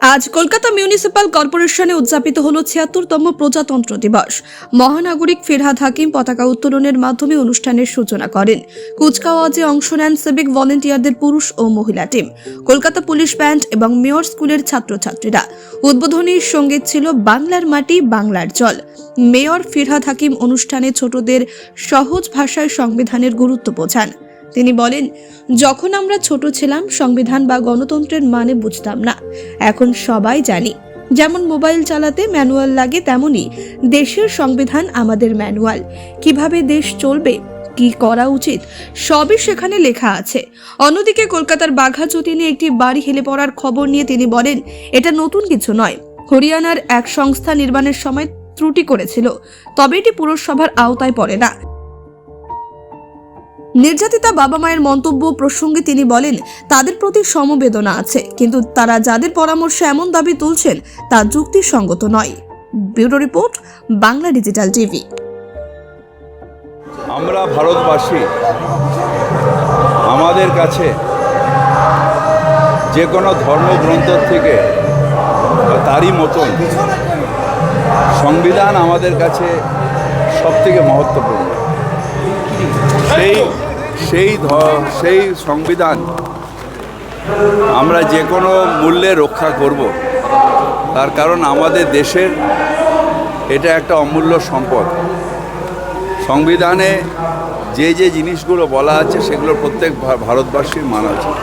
আজ কলকাতা মিউনিসিপাল কর্পোরেশনে উদযাপিত হল ছিয়াত্তরতম প্রজাতন্ত্র দিবস। মহানাগরিক ফিরহাদ হাকিম পতাকা উত্তোলনের মাধ্যমে অনুষ্ঠানের সূচনা করেন। কুচকাওয়াজে অংশ নেন সিভিক ভলেন্টিয়ারদের পুরুষ ও মহিলা টিম। কলকাতা পুলিশ ব্যান্ড এবং মেয়র স্কুলের ছাত্রছাত্রীরা। উদ্বোধনীর সংগীত ছিল বাংলার মাটি, বাংলার জল। মেয়র ফিরহাদ হাকিম অনুষ্ঠানে ছোটদের সহজ ভাষায় সংবিধানের গুরুত্ব বোঝান। তিনি বলেন, যখন আমরা ছোট ছিলাম, সংবিধান বা গণতন্ত্রের মানে বুঝতাম না। এখন সবাই জানি, যেমন মোবাইল চালাতে ম্যানুয়াল লাগে তেমনি দেশের সংবিধান আমাদের ম্যানুয়াল। কীভাবে দেশ চলবে, কি করা উচিত, সবই সেখানে লেখা আছে। অন্যদিকে কলকাতার বাঘাযতীনে একটি বাড়ি হেলে পড়ার খবর নিয়ে তিনি বলেন, এটা নতুন কিছু নয়। হরিয়ানার এক সংস্থা নির্মাণের সময় ত্রুটি করেছিল, তবে এটি পুরসভার আওতায় পড়ে না। নির্যাতিতা বাবা মায়ের মন্তব্য প্রসঙ্গে তিনি বলেন, তাদের প্রতি সমবেদনা আছে, কিন্তু তারা যাদের পরামর্শে এমন দাবি তুলছেন, তা যুক্তিসঙ্গত নয়। Bureau report, Bangla digital TV. আমরা ভারতবাসী, আমাদের কাছে যে কোনো ধর্মগ্রন্থ থেকে তারই মতন সংবিধান আমাদের কাছে সবথেকে মহত্বপূর্ণ। সেই সেই সেই সংবিধান আমরা যে কোনো মূল্যে রক্ষা করব। তার কারণ আমাদের দেশের এটা একটা অমূল্য সম্পদ। সংবিধানে যে যে জিনিসগুলো বলা আছে সেগুলো প্রত্যেক ভারতবাসীর মানা উচিত।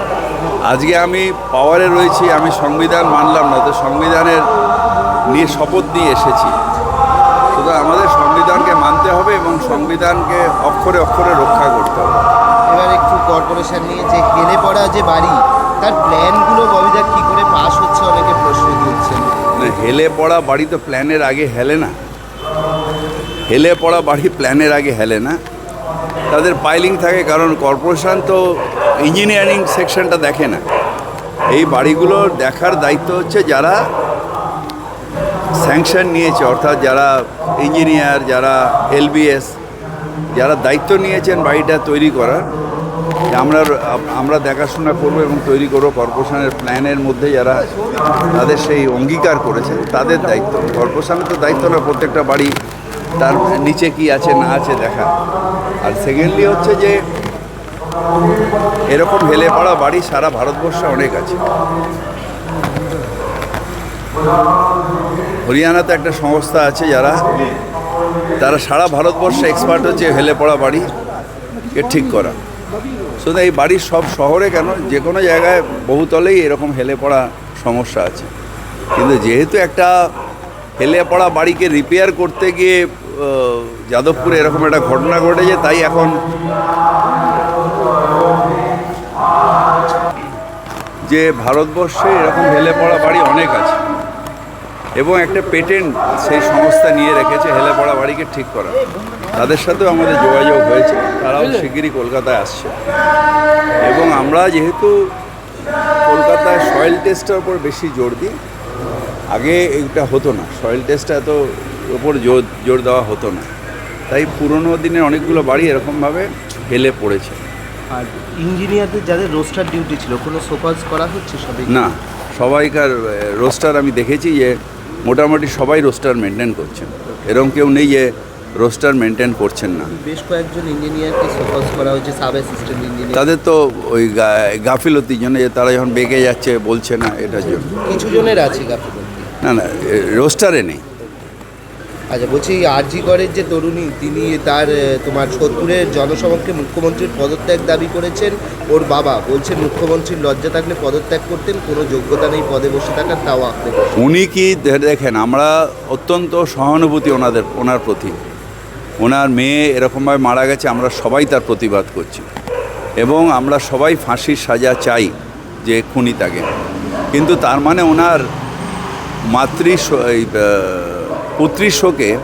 আজকে আমি পাওয়ারে রয়েছি, আমি সংবিধান মানলাম না, তো সংবিধানের নিয়ে শপথ নিয়ে এসেছি। সুতরাং আমাদের সংবিধানকে মানতে হবে এবং সংবিধানকে অক্ষরে অক্ষরে রক্ষা করতে হবে। এবার একটু কর্পোরেশন নিয়ে যে হেলে পড়া যে বাড়ি, তার প্ল্যানগুলো ববিদা কি করে পাস হচ্ছে, অনেকে প্রশ্ন তুলছেন মানে হেলে পড়া বাড়ি তো প্ল্যানের আগে হেলে না। হেলে পড়া বাড়ি প্ল্যানের আগে হেলে না। তাদের পাইলিং থাকে কারণ কর্পোরেশন তো ইঞ্জিনিয়ারিং সেকশনটা দেখে না। এই বাড়িগুলো দেখার দায়িত্ব হচ্ছে যারা স্যাংশন নিয়েছে, অর্থাৎ যারা ইঞ্জিনিয়ার যারা এলবিএস যারা দায়িত্ব নিয়েছেন বাড়িটা তৈরি করার। আমরা আমরা দেখাশোনা করব এবং তৈরি করব কর্পোরেশনের প্ল্যানের মধ্যে যারা তাদের সেই অঙ্গীকার করেছে, তাদের দায়িত্ব। কর্পোরেশনের তো দায়িত্ব না, প্রত্যেকটা বাড়ি তার নিচে কি আছে, না আছে দেখা। আর সেকেন্ডলি হচ্ছে যে, এরকম হেলে পড়া বাড়ি সারা ভারতবর্ষে অনেক আছে। হরিয়ানাতে একটা সংস্থা আছে যারা, তারা সারা ভারতবর্ষে এক্সপার্ট হচ্ছে হেলে পড়া বাড়িকে ঠিক করা। শুধু এই বাড়ির সব শহরে কেন? যে কোনো জায়গায় বহুতলেই এরকম হেলে পড়া সমস্যা আছে। কিন্তু যেহেতু একটা হেলে পড়া বাড়িকে রিপেয়ার করতে গিয়ে যাদবপুরে এরকম একটা ঘটনা ঘটেছে, তাই এখন যে ভারতবর্ষে এরকম হেলে পড়া বাড়ি অনেক আছে। এবং একটা পেটেন্ট সেই সংস্থা নিয়ে রেখেছে হেলে পড়া বাড়িকে ঠিক করা তাদের সাথেও আমাদের যোগাযোগ হয়েছে তারাও শিগগিরই কলকাতায় আসছে। এবং আমরা যেহেতু কলকাতায় সয়েল টেস্টের উপর বেশি জোর দিই আগে এটা হতো না। সয়েল টেস্টটা এত ওপর জোর জোর দেওয়া হতো না। তাই পুরনো দিনের অনেকগুলো বাড়ি এরকমভাবে হেলে পড়েছে। আর ইঞ্জিনিয়ারদের যাদের রোস্টার ডিউটি ছিল কোনো সোপাস করা হচ্ছে সবাই না সবাইকার রোস্টার আমি দেখেছি যে মোটামুটি সবাই রোস্টার মেনটেন করছেন। এরকম কেউ নেই যে রোস্টার মেনটেন করছেন না। বেশ কয়েকজন ইঞ্জিনিয়ারকে করা হয়েছে সাব অ্যাসিস্ট্যান্ট ইঞ্জিনিয়ার তাদের তো ওই গাফিলতির জন্য যে তারা যখন বেঁকে যাচ্ছে বলছে না এটার জন্য। কিছু জনের আছে গাফিলতি? না না রোস্টারে নেই। আচ্ছা বলছি আরজি করের যে তরুণী, তিনি তার তোমার সোদপুরের জনসমক্ষে মুখ্যমন্ত্রীর পদত্যাগ দাবি করেছেন। ওর বাবা বলছেন, মুখ্যমন্ত্রীর লজ্জা থাকলে পদত্যাগ করতেন, কোনো যোগ্যতা নেই পদে বসে থাকার, তাও বসে। উনি কি দেখেন, আমরা অত্যন্ত সহানুভূতি ওনাদের, ওনার প্রতি। ওনার মেয়ে এরকমভাবে মারা গেছে, আমরা সবাই তার প্রতিবাদ করছি। এবং আমরা সবাই ফাঁসির সাজা চাই যে খুনি তাকে। কিন্তু তার মানে ওনার মাতৃ পুত্রীর শোকে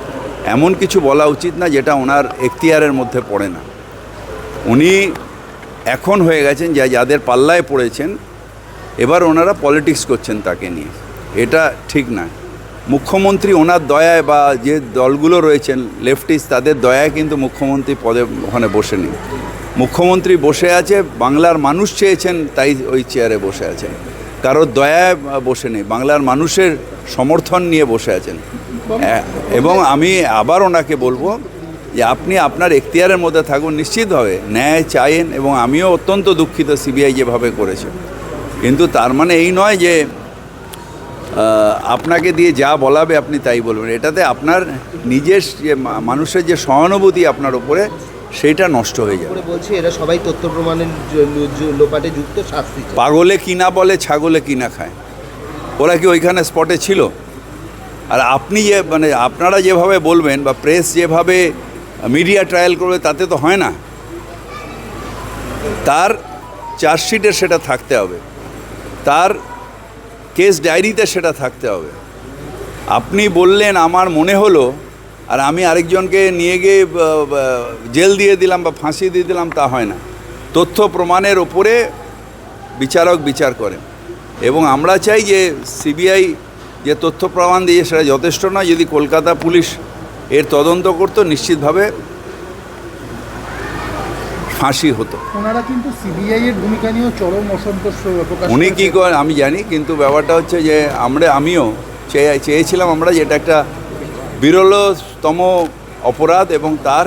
এমন কিছু বলা উচিত না যেটা ওনার এখতিয়ারের মধ্যে পড়ে না। উনি এখন হয়ে গেছেন যা যাদের পাল্লায় পড়েছেন, এবার ওনারা পলিটিক্স করছেন তাকে নিয়ে। এটা ঠিক না। মুখ্যমন্ত্রী ওনার দয়ায় বা যে দলগুলো রয়েছেন, লেফটিস্ট, তাদের দয়ায় কিন্তু মুখ্যমন্ত্রী পদে ওখানে বসে নেই মুখ্যমন্ত্রী বসে আছে, বাংলার মানুষ চেয়েছেন, তাই ওই চেয়ারে বসে আছেন। কারোর দয়ায় বসে নেই। বাংলার মানুষের সমর্থন নিয়ে বসে আছেন। এবং আমি আবার ওনাকে বলব যে আপনি আপনার এখতিয়ারের মধ্যে থাকুন নিশ্চিতভাবে ন্যায় চাইন এবং আমিও অত্যন্ত দুঃখিত সিবিআই যেভাবে করেছে। কিন্তু তার মানে এই নয় যে আপনাকে দিয়ে যা বলাবে আপনি তাই বলবেন। এটাতে আপনার নিজের যে মানুষের যে সহানুভূতি আপনার উপরে সেইটা নষ্ট হয়ে যাবে। বলছি এরা সবাই তথ্য প্রমাণের লোপাটে যুক্ত শাস্তি পাগলে কিনা বলে ছাগলে কিনা খায়। ওরা কি ওইখানে স্পটে ছিল? আর আপনি যে মানে আপনারা যেভাবে বলবেন বা প্রেস যেভাবে মিডিয়া ট্রায়াল করবে তাতে তো হয় না। তার চার্জশিটে সেটা থাকতে হবে। তার কেস ডায়েরিতে সেটা থাকতে হবে। আপনি বললেন আমার মনে হলো আর আমি আরেকজনকে নিয়ে গিয়ে জেল দিয়ে দিলাম বা ফাঁসি দিয়ে দিলাম তা হয় না। তথ্য প্রমাণের ওপরে বিচারক বিচার করেন। এবং আমরা চাই যে সিবিআই যে তথ্য প্রমাণ দিয়ে সেটা যথেষ্ট নয়। যদি কলকাতা পুলিশ এর তদন্ত করতো নিশ্চিতভাবে ফাঁসি হতো। ওনারা কিন্তু সিবিআই এর ভূমিকা নিয়েও চরম অসন্তোষ প্রকাশ উনি কী করেন আমি জানি কিন্তু ব্যাপারটা হচ্ছে যে আমরা আমিও চেয়ে চেয়েছিলাম আমরা যে এটা একটা বিরলতম অপরাধ এবং তার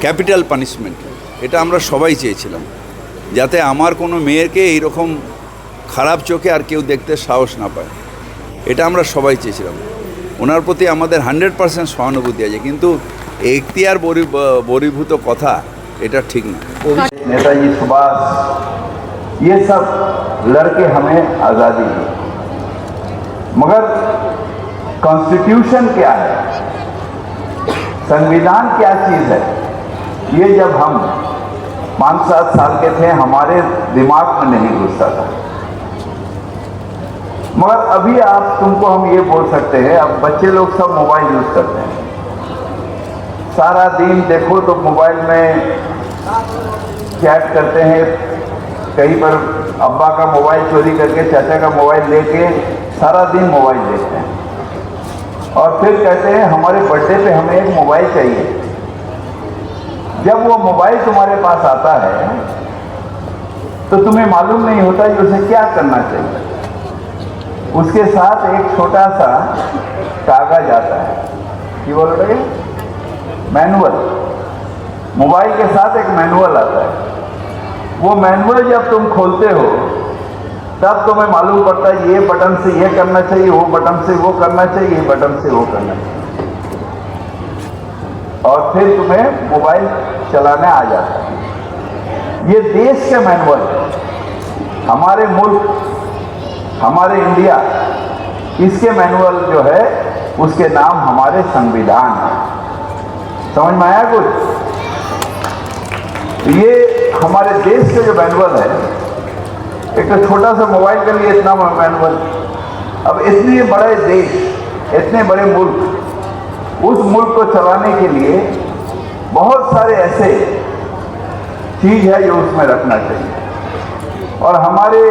ক্যাপিটাল পানিশমেন্ট এটা আমরা সবাই চেয়েছিলাম যাতে আমার কোনো মেয়েকে এইরকম খারাপ চোখে আর কেউ দেখতে সাহস না পায় এটা আমরা সবাই চেয়েছিলাম ওনার প্রতি আমাদের হান্ড্রেড পার্সেন্ট সহানুভূতি আছে কিন্তু এখতিয়ার বরি বরিভূত কথা এটা ঠিক না नेताजी सुभाष ये सब लड़के हमें आज़ादी दी मगर कॉन्स्टिट्यूशन क्या है संविधान क्या चीज़ है? ये जब हम पाँच सात साल के थे, हमारे दिमाग में नहीं घुसता था। मगर अभी आप, तुमको हम ये बोल सकते हैं, अब बच्चे लोग सब मोबाइल यूज़ करते हैं। सारा दिन देखो तो मोबाइल में चैट करते हैं। कहीं पर अब्बा का मोबाइल चोरी करके, चाचा का मोबाइल लेके सारा दिन मोबाइल देखते हैं। और फिर कहते हैं, हमारे बर्थडे पे हमें एक मोबाइल चाहिए। जब वो मोबाइल तुम्हारे पास आता है तो तुम्हें मालूम नहीं होता कि उसे क्या करना चाहिए। उसके साथ एक छोटा सा कागज़ आता है। कि बोल रहे मैनुअल। मोबाइल के साथ एक मैनुअल आता है। वो मैनुअल जब तुम खोलते हो तब तुम्हें मालूम पड़ता है, ये बटन से ये करना चाहिए, वो बटन से वो करना चाहिए, ये बटन से वो करना चाहिए। और फिर तुम्हें मोबाइल चलाने आ जाता है। ये देश के मैनुअल हमारे मुल्क, हमारे इंडिया, इसके मैनुअल जो है, उसके नाम हमारे संविधान है। समझ में आया कुछ? ये हमारे देश के जो मैनुअल है एक तो छोटा सा मोबाइल के लिए इतना मैनुअल अब इतने बड़े देश, इतने बड़े मुल्क, उस मुल्क को चलाने के लिए बहुत सारे ऐसे चीज़ है जो उसमें रखना चाहिए। और हमारे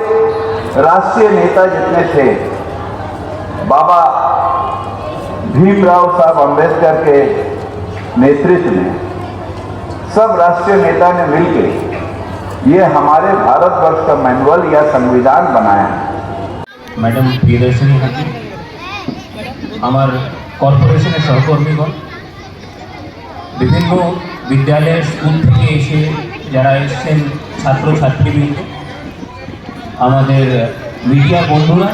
राष्ट्रीय नेता जितने थे, बाबा भीमराव साहब अंबेडकर के नेतृत्व में, सब राष्ट्रीय नेता ने मिलकर ये हमारे भारतवर्ष का मैनुअल या संविधान बनाया है ম্যাডাম প্রিয়দর্শিনী হাজি আমার কর্পোরেশনের সহকর্মীগণ বিভিন্ন বিদ্যালয়ের স্কুল থেকে এসে যারা এসছেন ছাত্রছাত্রীবৃন্দ আমাদের মিডিয়া বন্ধুরা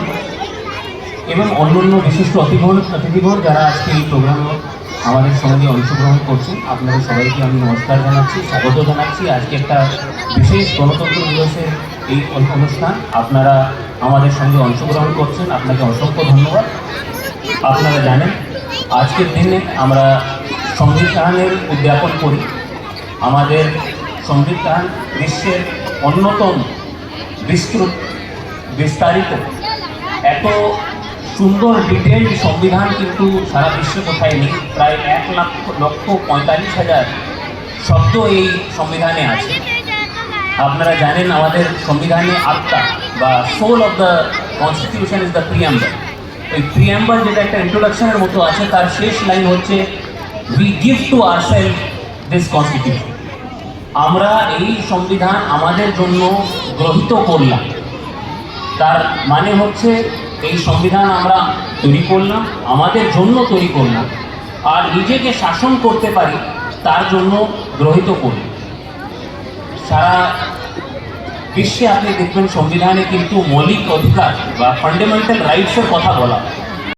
এবং অন্যান্য বিশিষ্ট অতিথিগণ অতিথিগণ যারা আজকে এই প্রোগ্রামে আমাদের সঙ্গে অংশগ্রহণ করছেন। আপনাদের সবাইকে আমি নমস্কার জানাচ্ছি, স্বাগত জানাচ্ছি। আজকে একটা বিশেষ গণতন্ত্র দিবসের এই অন- অনুষ্ঠান। আপনারা আমাদের সঙ্গে অংশগ্রহণ করছেন। আপনাকে অসংখ্য ধন্যবাদ। আপনারা জানেন, আজকের দিনে আমরা সংবিধানের উদ্যাপন করি। আমাদের সংবিধান বিশ্বের অন্যতম বিস্তৃত, বিস্তারিত, এত সুন্দর ডিটেল সংবিধান কিন্তু সারা বিশ্বে কোথায় নেই? প্রায় এক লাখ লক্ষ পঁয়তাল্লিশ হাজার শব্দ এই সংবিধানে আছে। আপনারা জানেন আমাদের সংবিধানে আত্মা বা soul of the constitution is the preamble ওই প্রিয়াম্বল যেটা একটা ইন্ট্রোডাকশনের মতো আছে, তার শেষ লাইন হচ্ছে we give to our self this constitution আমরা এই সংবিধান আমাদের জন্য গ্রহীত করলাম। তার মানে হচ্ছে এই সংবিধান আমরা তৈরি করলাম, আমাদের জন্য তৈরি করলাম আর নিজেকে শাসন করতে পারি, তার জন্য গ্রহিত করি সারা বিশ্বে আপনি দেখবেন, সংবিধানে কিন্তু মৌলিক অধিকার বা ফান্ডামেন্টাল রাইটসের কথা বলা।